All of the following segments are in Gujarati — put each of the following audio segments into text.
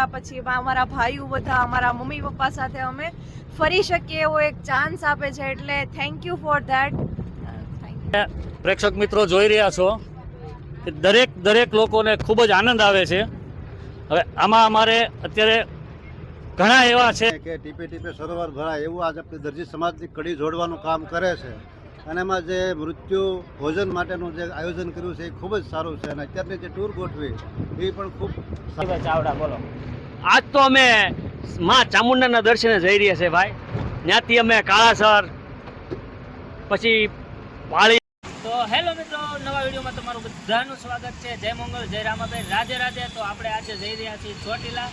અમારા પછી અમારા ભાઈઓ બધા અમારા મમ્મી પપ્પા સાથે અમે ફરી શકીએ એવો એક ચાન્સ આપે છે. એટલે થેન્ક યુ ફોર ધેટ પ્રેક્ષક મિત્રો જોઈ રહ્યા છો કે દરેક દરેક લોકોને ખૂબ જ આનંદ આવે છે. હવે આમાં અમારે અત્યારે ઘણા એવા છે. કે ટીપે ટીપે સરોવર ભરાય એવું આજ આપણે દરજી સમાજની કડી જોડવાનું કામ કરે છે. અને એમાં જે મૃત્યુ ભોજન માટેનું જે આયોજન કર્યું છે એ ખૂબ જ સારું છે. અને અત્યારની જે ટૂર ગોઠવી, એ પણ ખૂબ ચાવડા, બોલો. આજ તો અમે માં ચામુંડાના દર્શને જઈ રહ્યા છે ભાઈ. ત્યાંથી અમે કાળાસર, પછી પાળી તો હેલો મિત્રો, નવા વિડીયોમાં તમારું બધાનું સ્વાગત છે. જય મંગલ, જય રામાભાઈ. રાધે રાધે. તો આપણે આજે જઈ રહ્યા છીએ ચોટીલા.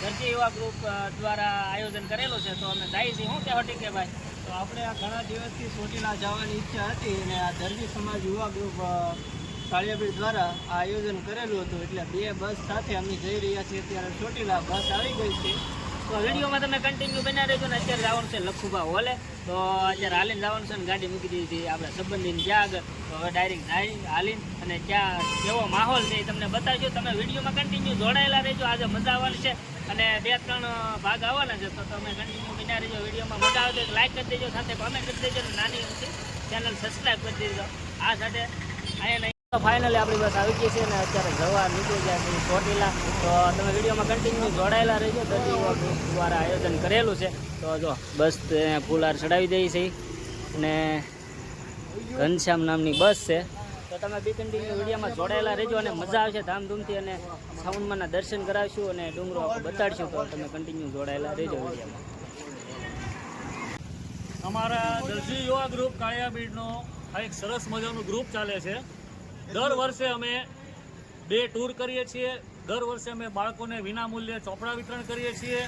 દરજી યુવા ગ્રુપ દ્વારા આયોજન કરેલું છે. તો અમે જાય છીએ. શું કહેવા ટીકે ભાઈ? તો આપણે આ ઘણા દિવસથી ચોટીલા જવાની ઈચ્છા હતી અને આ દરજી સમાજ યુવા ગ્રુપ કાળિયાબીડ દ્વારા આ આયોજન કરેલું હતું એટલે બે બસ સાથે અમે જઈ રહ્યા છીએ. અત્યારે ચોટીલા બસ આવી ગઈ છે. તો વિડીયોમાં તમે કન્ટિન્યુ બના રહેજો ને અત્યારે જવાનું છે લખુભા હોલે. તો અત્યારે હાલીને જવાનું છે ને ગાડી મૂકી દીધી હતી આપણે સંબંધીને ત્યાં આગળ. તો હવે ડાયરેક્ટ જાય, હાલીન અને ત્યાં કેવો માહોલ છે એ તમને બતાવજો. તમે વિડીયોમાં કન્ટિન્યુ જોડાયેલા રહેજો. આજે મજા આવવાની છે. અને બે ત્રણ ભાગ આવવાના છે, તો તમે કન્ટિન્યુ બના રહેજો વિડીયોમાં મજા આવે તો લાઈક કરી દેજો, સાથે કોમેન્ટ કરી દેજો નાની ઊંચી ચેનલ સબસ્ક્રાઈબ કરી દેજો. આ સાથે અહીંયા ફાઇનલી આપણી બસ આવી ગઈ છે ને અત્યારે જવા નીકળી ગયા છે ચોટીલા. તો તમે વિડીયોમાં કન્ટિન્યુ જોડાયેલા રહેજો. દર્દી દ્વારા આયોજન કરેલું છે. તો જો, બસ ફૂલાર ચડાવી દઈ છે. અને ઘનશ્યામ નામની બસ છે. તો તમે બી કન્ટિન્યુ વિડીયોમાં જોડાયેલા રહેજો અને મજા આવશે ધામધૂમથી અને સાઉન્ડમાંના દર્શન કરાવશું અને ડુંગરો બતાડશું. તો તમે કન્ટિન્યુ જોડાયેલા રહેજો વિડીયોમાં. અમારા દરજી યુવા ગ્રુપ કાળિયાબીડનો આ એક સરસ મજાનું ગ્રુપ ચાલે છે. દર વર્ષે અમે બે ટૂર કરીએ છીએ. દર વર્ષે અમે બાળકોને વિનામૂલ્યે ચોપડા વિતરણ કરીએ છીએ,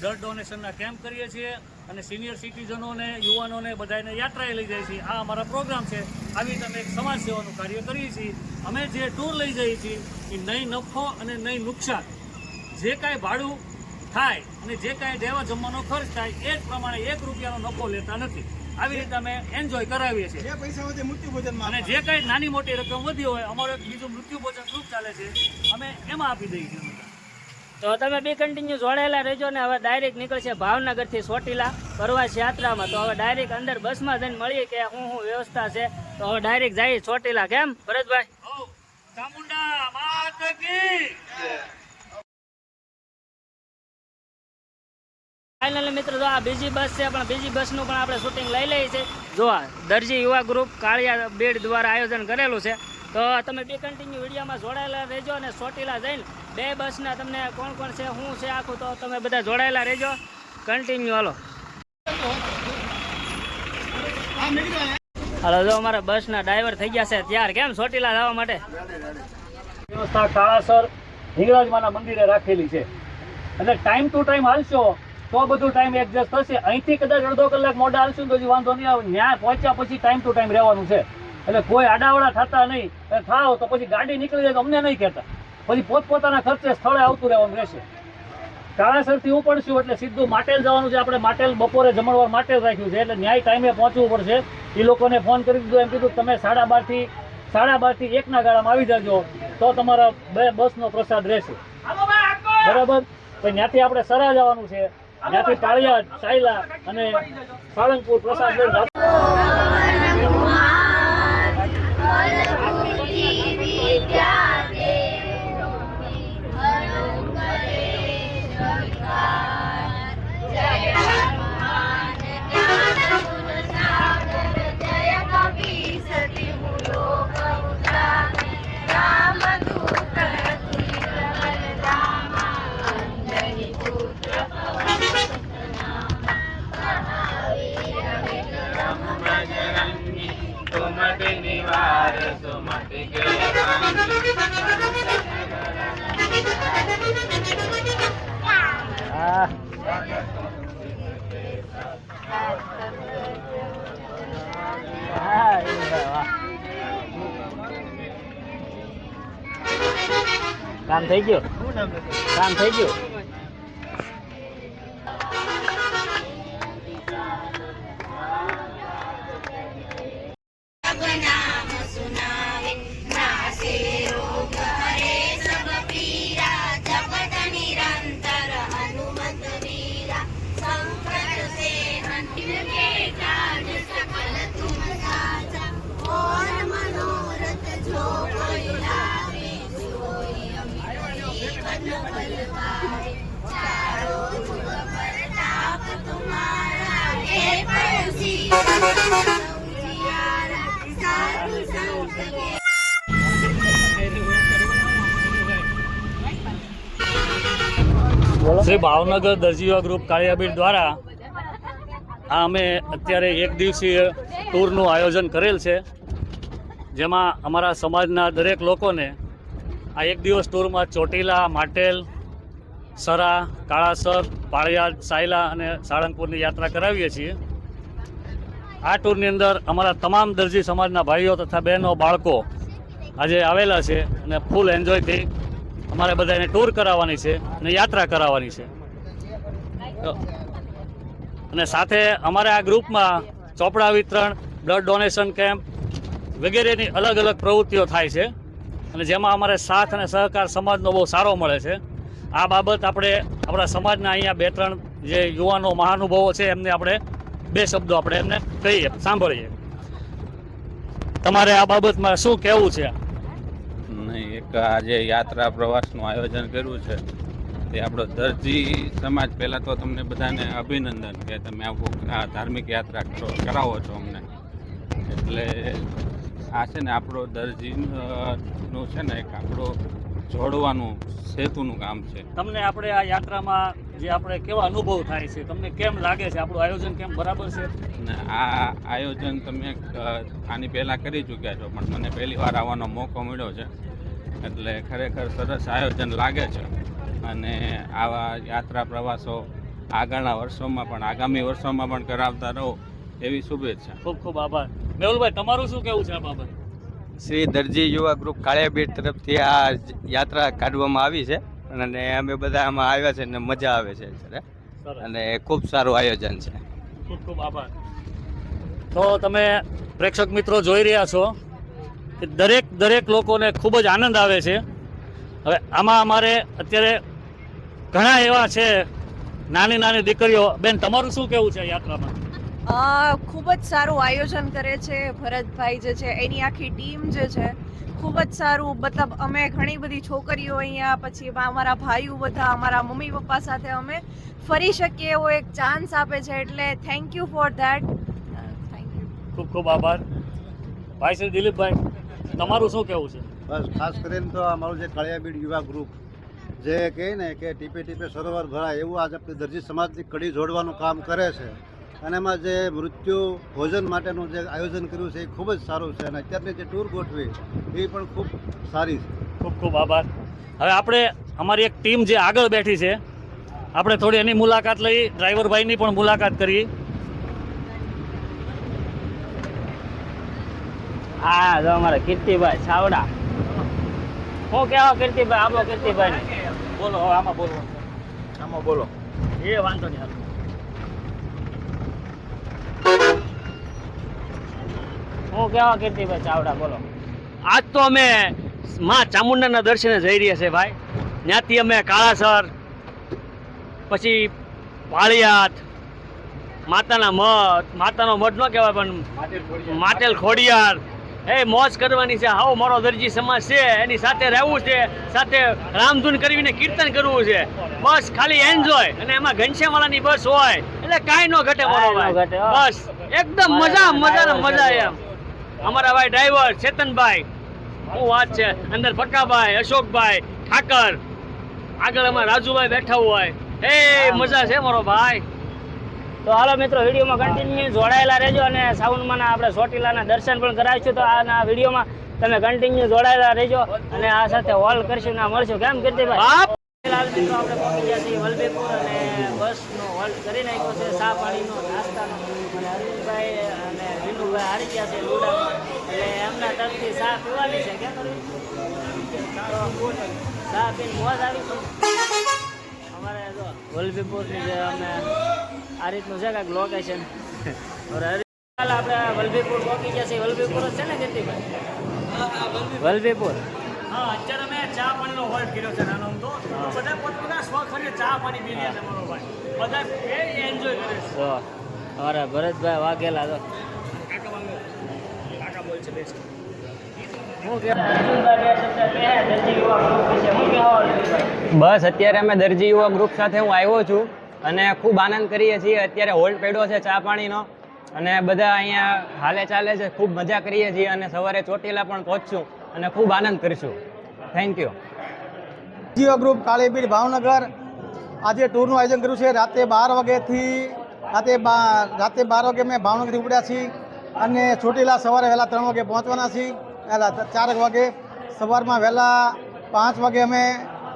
બ્લડ ડોનેશનના કેમ્પ કરીએ છીએ અને સિનિયર સિટીઝનોને, યુવાનોને બધાને યાત્રાએ લઈ જઈએ છીએ. આ અમારા પ્રોગ્રામ છે. આવી રીતે અમે એક સમાજ સેવાનું કાર્ય કરીએ છીએ. અમે જે ટૂર લઈ જઈએ છીએ, એ નહીં નફો અને નહીં નુકસાન. જે કાંઈ ભાડું થાય અને જે કાંઈ દેવા જમવાનો ખર્ચ થાય એ જ પ્રમાણે એક રૂપિયાનો નફો લેતા નથી. આવી રીતે અમે એન્જોય કરાવીએ છીએ. જે પૈસા વધે મૃત્યુ ભોજનમાં અને જે કાંઈ નાની મોટી રકમ વધી હોય અમારો એક બીજું મૃત્યુ ભોજન ગ્રુપ ચાલે છે અમે એમાં આપી દઈએ છીએ. તો તમે બી કન્ટિન્યુ જોડાયેલા રહેજો ને હવે ડાયરેક્ટ નીકળશે ભાવનગરથી ચોટીલા પ્રવાસ યાત્રામાં. તો હવે ડાયરેક્ટ અંદર બસમાં જઈને મળીએ કે શું શું વ્યવસ્થા છે. તો હવે ડાયરેક્ટ જઈએ ચોટીલા કેમ? ભરતભાઈ? ચામુંડા માત કી. ફાઇનલી મિત્રો જો આ બીજી બસ છે, પણ બીજી બસનું પણ આપણે શૂટિંગ લઈ લઈએ છીએ. જો આ દરજી યુવા ગ્રુપ કાળિયા બેડ દ્વારા આયોજન કરેલું છે. તો તમે બે કન્ટિન્યુ વિડીયોમાં જોડાયેલા રહેજો અને ચોટીલા જઈને બે બસના તમને કોણ કોણ છે શું છે આખું, તો તમે બધા જોડાયેલા રહેજો. કન્ટિન્યુ હાલો. હાલો, જો અમારા બસના ડ્રાઈવર થઈ ગયા છે ત્યાર કેમ ચોટીલા જવા માટે? વ્યવસ્થા કાળાસર હિંગળાજમાના મંદિરે રાખેલી છે. એટલે ટાઈમ ટુ ટાઈમ હાલશો. તો બધું ટાઈમ એડજસ્ટ થશે. અહીંથી કદાચ અડધો કલાક મોડા આવશું તો હજી વાંધો નહીં આવે. ત્યાં પહોંચ્યા પછી ટાઈમ ટુ ટાઈમ રહેવાનું છે. એટલે કોઈ આડાવડા થતા નહીં. થાવ તો પછી ગાડી નીકળી જાય તો અમને નહીં કહેતા. પછી પોતપોતાના ખર્ચે સ્થળે આવતું રહેવાનું રહેશે. કાળાસરથી ઉપડશું એટલે સીધું માટેલ જવાનું છે. આપણે માટેલ બપોરે જમણવાર માટેલ રાખ્યું છે. એટલે ન્યાય ટાઈમે પહોંચવું પડશે. એ લોકોને ફોન કરી દીધો. એમ કીધું તમે સાડા બારથી સાડા બારથી એકના ગાળામાં આવી જાજો. તો તમારા બે બસનો પ્રસાદ રહેશે. બરાબર? તો ત્યાંથી આપણે સરા જવાનું છે. ત્યાંથી પાળિયાદ સાયલા અને સાળંગપુર પ્રસાદ કામ થઈ ગયું કામ થઈ ગયું શ્રી ભાવનગર દરજીવા ગ્રુપ કાળિયાબીડ દ્વારા આ અમે અત્યારે એક દિવસીય ટૂરનું આયોજન કરેલ છે, જેમાં અમારા સમાજના દરેક લોકોને આ એક દિવસ ટૂરમાં ચોટીલા, માટેલ, સરા, કાળાસર, પાળિયાદ, સાયલા અને સાળંગપુરની યાત્રા કરાવીએ છીએ. આ ટૂરની અંદર અમારા તમામ દરજી સમાજના ભાઈઓ તથા બહેનો, બાળકો આજે આવેલા છે અને ફૂલ એન્જોયથી અમારે બધાને ટૂર કરાવવાની છે અને યાત્રા કરાવવાની છે. અને સાથે અમારે આ ગ્રુપમાં ચોપડા વિતરણ બ્લડ ડોનેશન કેમ્પ વગેરેની અલગ અલગ પ્રવૃત્તિઓ થાય છે. અને જેમાં અમારે સાથ અને સહકાર સમાજનો બહુ સારો મળે છે. આ બાબત આપણે આપણા સમાજના અહીંયા બે ત્રણ જે યુવાનો મહાનુભાવો છે, એમને આપણે બે શબ્દો આપણે એમને કહીએ, સાંભળીએ. તમારે આ બાબતમાં શું કહેવું છે? એક આજે યાત્રા પ્રવાસનું આયોજન કર્યું છે, તે આપણો દરજી સમાજ પહેલાં તો તમને બધાને અભિનંદન કે તમે આવું, આ ધાર્મિક યાત્રા કરો, કરાવો છો અમને. એટલે આ છે ને આપણો દરજીનું છે ને એક આપણો જોડવાનું સેતુનું કામ છે. તમને આપણે આ યાત્રામાં જે આપણે કેવા અનુભવ થાય છે, તમને કેમ લાગે છે, આપણું આયોજન કેમ બરાબર છે? ને આ આયોજન તમે આની પહેલાં કરી ચૂક્યા છો પણ મને પહેલી વાર આવવાનો મોકો મળ્યો છે. એટલે ખરેખર સરસ આયોજન લાગે છે. અને આવા યાત્રા પ્રવાસો આગળના વર્ષોમાં પણ આગામી વર્ષોમાં પણ કરાવતા રહો એવી શુભેચ્છા. ખૂબ ખૂબ આભાર. મેહુલભાઈ તમારું શું કેવું છે આ બાબત? શ્રી દરજી યુવા ગ્રુપ કાળિયાબીડ તરફથી આ જ યાત્રા કાઢવામાં આવી છે. અને અમે બધા આમાં આવ્યા છે અને મજા આવે છે અને ખૂબ સારું આયોજન છે. ખૂબ ખૂબ આભાર. તો તમે પ્રેક્ષક મિત્રો જોઈ રહ્યા છો કે દરેક દરેક લોકોને ખૂબ જ આનંદ આવે છે. હવે આમાં અમારે અત્યારે ઘણા એવા છે નાની નાની દીકરીઓ. બેન, તમારું શું કેવું છે યાત્રામાં? ખૂબ જ સારું આયોજન કરે છે ભરતભાઈ જે છે, એની આખી ટીમ જે છે, ખૂબ જ સારું. મતલબ અમે ઘણી બધી છોકરીઓ અહીંયા, પછી અમારા ભાઈઓ બધા, અમારા મમ્મી પપ્પા સાથે અમે ફરી શકીએ એવો એક ચાન્સ આપે છે. એટલે થેન્ક યુ ફોર ધેટ ખૂબ ખૂબ આભાર. ભાઈ શ્રી દિલીપભાઈ તમારું શું કહેવું છે? બસ ખાસ કરીને તો અમારું જે કળિયાબીડ યુવા ગ્રુપ જે કહે ને કે ટીપે ટીપે સરોવર ભરાય એવું આજે આપણે દરજી સમાજની કડી જોડવાનું કામ કરે છે. અને એમાં જે મૃત્યુ ભોજન માટેનું જે આયોજન કર્યું છે એ ખૂબ જ સારું છે. અને અત્યારની જે ટૂર ગોઠવી એ પણ ખૂબ સારી છે. ખૂબ ખૂબ આભાર. હવે આપણે અમારી એક ટીમ જે આગળ બેઠી છે આપણે થોડી એની મુલાકાત લઈ ડ્રાઈવરભાઈની પણ મુલાકાત કરી. હા જો અમારા કીર્તિભાઈ છાવડા. હું કેવા કીર્તિભાઈ? આપો કીર્તિભાઈ બોલો આમાં બોલો. આમાં બોલો. એ વાંધો નહીં હાલ. હું કેવા કીર્તિભાઈ ચાવડા બોલો. આજ તો અમે માં ચામુંડાના દર્શને જઈ રહ્યા છે ભાઈ. ત્યાંથી અમે કાળાસર પછી પાળિયાત માતાના મઠ માતાનો મઠ ન કહેવાય પણ માટેલ ખોડિયાર એ મોજ કરવાની છે. હાવ મારો દરજી સમાજ છે. એની સાથે રહેવું છે. સાથે રામધૂન કરીને કીર્તન કરવું છે. બસ ખાલી એન્જોય અને એમાં ઘનશ્યામવાળાની બસ હોય. એટલે કાંઈ ન ઘટે મારો ભાઈ. બસ. એકદમ મજા મજા મજા એમ. અમારા ભાઈ ડ્રાઈવર ચેતનભાઈ. શું વાત છે? અંદર ફક્કાભાઈ અશોકભાઈ ઠાકર. આગળ અમારા રાજુભાઈ બેઠા હોય. એ મજા છે મારો ભાઈ. તો હાલો મિત્રો વિડીયોમાં કન્ટિન્યુ જોડાયેલા રહેજો અને સાઉન્ડમાં આપણે ચોટીલાના દર્શન પણ કરાવીશું. તો આના વિડીયોમાં તમે કન્ટિન્યુ જોડાયેલા રહેજો અને આ સાથે હોલ કરશું ને મળશું. કેમ કરતી ભાઈ આપણે પહોંચી ગયા છીએ વલભીપુર અને બસનો હોલ્ટ કરી નાખ્યો છે. ચા પાણીનો નાસ્તાનો. અને અરવિંદભાઈ અને વિનુભાઈ હારી ગયા છે લુડામાં. એટલે એમના તરફથી સાફ પીવાની છે. કેમ? તો પીને મોજ આવી અમારે વલભીપુરની જે અમે આ રીતનું છે કાંઈક લોકેશન હાલ આપણે વલભીપુર પહોંચી ગયા છીએ. વલભીપુર જ છે ને કીર્તિભાઈ વલભીપુર હા અત્યારે મેં ચા પાણીનો હોલ્ટ કર્યો છે નાનો અમથો. બધા પોતપોતાના શોખ અને ચા પાણી પી રહ્યા છે મારો ભાઈ. બધા એન્જોય કરે છે. તો અમારા ભરતભાઈ વાઘેલા તો. કાકા બોલ છે બેસ હું શું કહેવા બસ, અત્યારે અમે દરજી યુવા ગ્રુપ સાથે હું આવ્યો છું અને ખૂબ આનંદ કરીએ છીએ. અત્યારે હોલ્ડ પડ્યો છે ચા પાણીનો અને બધા અહીંયા હાલે ચાલે છે, ખૂબ મજા કરીએ છીએ અને સવારે ચોટીલા પણ પહોંચશું અને ખૂબ આનંદ કરીશું. Thank you Jio group Kalibid Bhavnagar. આજે ટૂરનું આયોજન કર્યું છે. રાતે બાર વાગ્યાથી, રાતે રાતે બાર વાગે અમે ભાવનગરથી ઉપડ્યા છીએ અને ચોટીલા સવારે વહેલા ત્રણ વાગે પહોંચવાના છીએ. ચારક વાગે, સવારમાં વહેલા પાંચ વાગે અમે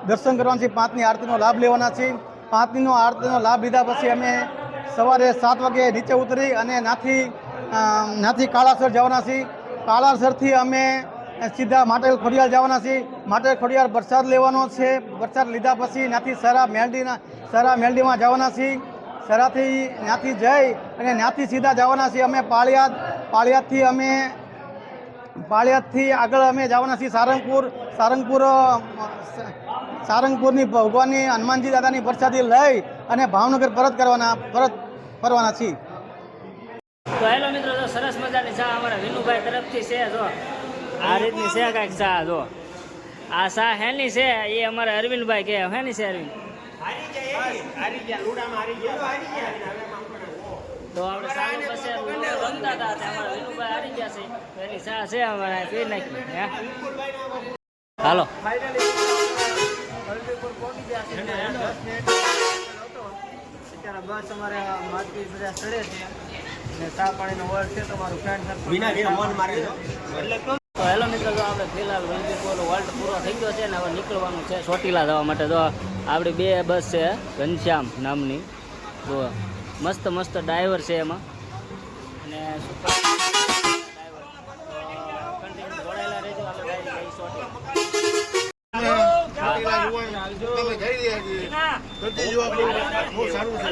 દર્શન કરવાના છીએ પાંચની આરતીનો લાભ લેવાના છીએ. પાંચનીનો આરતીનો લાભ લીધા પછી અમે સવારે સાત વાગે નીચે ઉતરી અને નાથી નાથી કાળાસર જવાના છીએ. કાળાસરથી અમે સીધા માટેલ ખોડિયાર જવાના છીએ. માટેલ ખોડિયાર વરસાદ લેવાનો છે. વરસાદ લીધા પછી ત્યાંથી સરા મેલડીના, સરા મેલડીમાં જવાના છીએ. સરાથી ત્યાંથી જઈ અને ત્યાંથી સીધા જવાના છીએ. અમે પાળિયાદ, પાળિયાદથી અમે પાળિયાદથી આગળ અમે જવાના છીએ સારંગપુર. સારંગપુર સારંગપુરની ભગવાનની હનુમાનજી દાદાની પ્રસાદી લઈ અને ભાવનગર પરત કરવાના પરત ફરવાના છીએ. તો હેલો મિત્રો જો સરસ મજાની ચા અમારા વિનુભાઈ તરફથી છે જો. આ રીતની છે કાંઈક ચા જો. આ ચા હેની છે એ અમારા અરવિંદભાઈ કે હેની છે અરવિંદ? તો આપણે હાલો. બસ તો આપણે ફિલહાલ વલભીપુર વર્લ્ડ પૂરો થઈ ગયો છે ને હવે નીકળવાનું છે ચોટીલા જવા માટે. તો આપણી બે બસ છે ઘનશ્યામ નામની. જો મસ્ત મસ્ત ડ્રાઈવર છે એમાં. અને સુપર કન્ટિન્યુ જોડાયેલા રહેજો આપણે ગાડી જઈ ચોટીલા તમે જઈ રહ્યા છીએ. બહુ સારું છે.